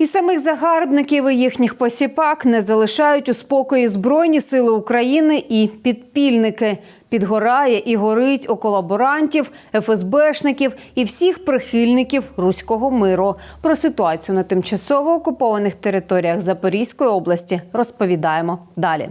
І самих загарбників і їхніх посіпак не залишають у спокої Збройні сили України і підпільники. Підгорає і горить у колаборантів, ФСБшників і всіх прихильників руського миру. Про ситуацію на тимчасово окупованих територіях Запорізької області розповідаємо далі.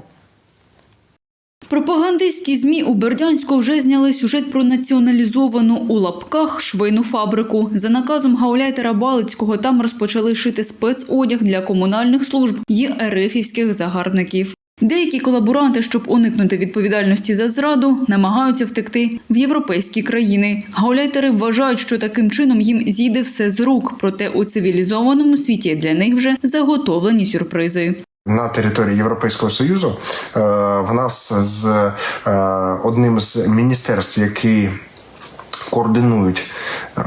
Пропагандистські ЗМІ у Бердянську вже зняли сюжет про націоналізовану у лапках швейну фабрику. За наказом гауляйтера Балицького там розпочали шити спецодяг для комунальних служб і ерефівських загарбників. Деякі колаборанти, щоб уникнути відповідальності за зраду, намагаються втекти в європейські країни. Гауляйтери вважають, що таким чином їм зійде все з рук, проте у цивілізованому світі для них вже заготовлені сюрпризи. На території Європейського союзу е, в нас з е, одним з міністерств, які координують е,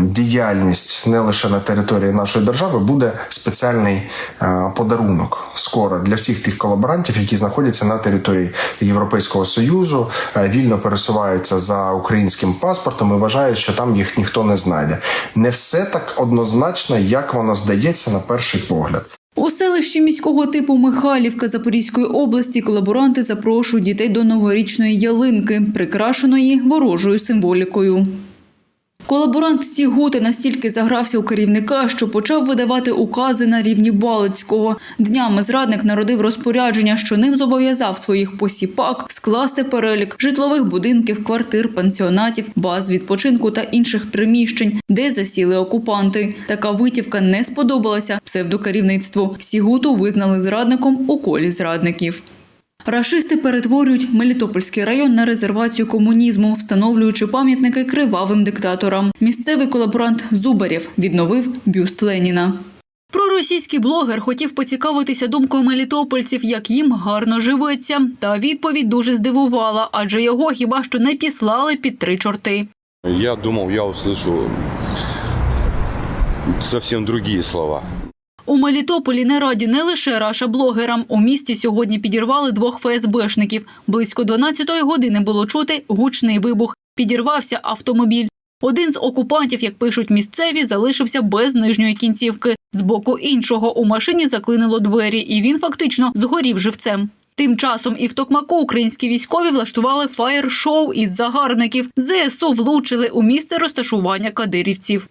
діяльність не лише на території нашої держави, буде спеціальний подарунок скоро для всіх тих колаборантів, які знаходяться на території Європейського союзу, вільно пересуваються за українським паспортом і вважають, що там їх ніхто не знайде. Не все так однозначно, як воно здається на перший погляд. У селищі міського типу Михайлівка Запорізької області колаборанти запрошують дітей до новорічної ялинки, прикрашеної ворожою символікою. Колаборант Сігути настільки загрався у керівника, що почав видавати укази на рівні Балицького. Днями зрадник народив розпорядження, що ним зобов'язав своїх посіпак скласти перелік житлових будинків, квартир, пансіонатів, баз відпочинку та інших приміщень, де засіли окупанти. Така витівка не сподобалася псевдокерівництву. Сігуту визнали зрадником у колі зрадників. Рашисти перетворюють Мелітопольський район на резервацію комунізму, встановлюючи пам'ятники кривавим диктаторам. Місцевий колаборант Зубарєв відновив бюст Леніна. Проросійський блогер хотів поцікавитися думкою мелітопольців, як їм гарно живеться. Та відповідь дуже здивувала, адже його хіба що не післали під три чорти. Я думал, я услышу совсем другие слова. У Мелітополі не раді не лише раша-блогерам. У місті сьогодні підірвали двох ФСБшників. Близько 12-ї години було чути гучний вибух. Підірвався автомобіль. Один з окупантів, як пишуть місцеві, залишився без нижньої кінцівки. З боку іншого у машині заклинило двері, і він фактично згорів живцем. Тим часом і в Токмаку українські військові влаштували фаєр-шоу із загарбників. ЗСУ влучили у місце розташування кадирівців.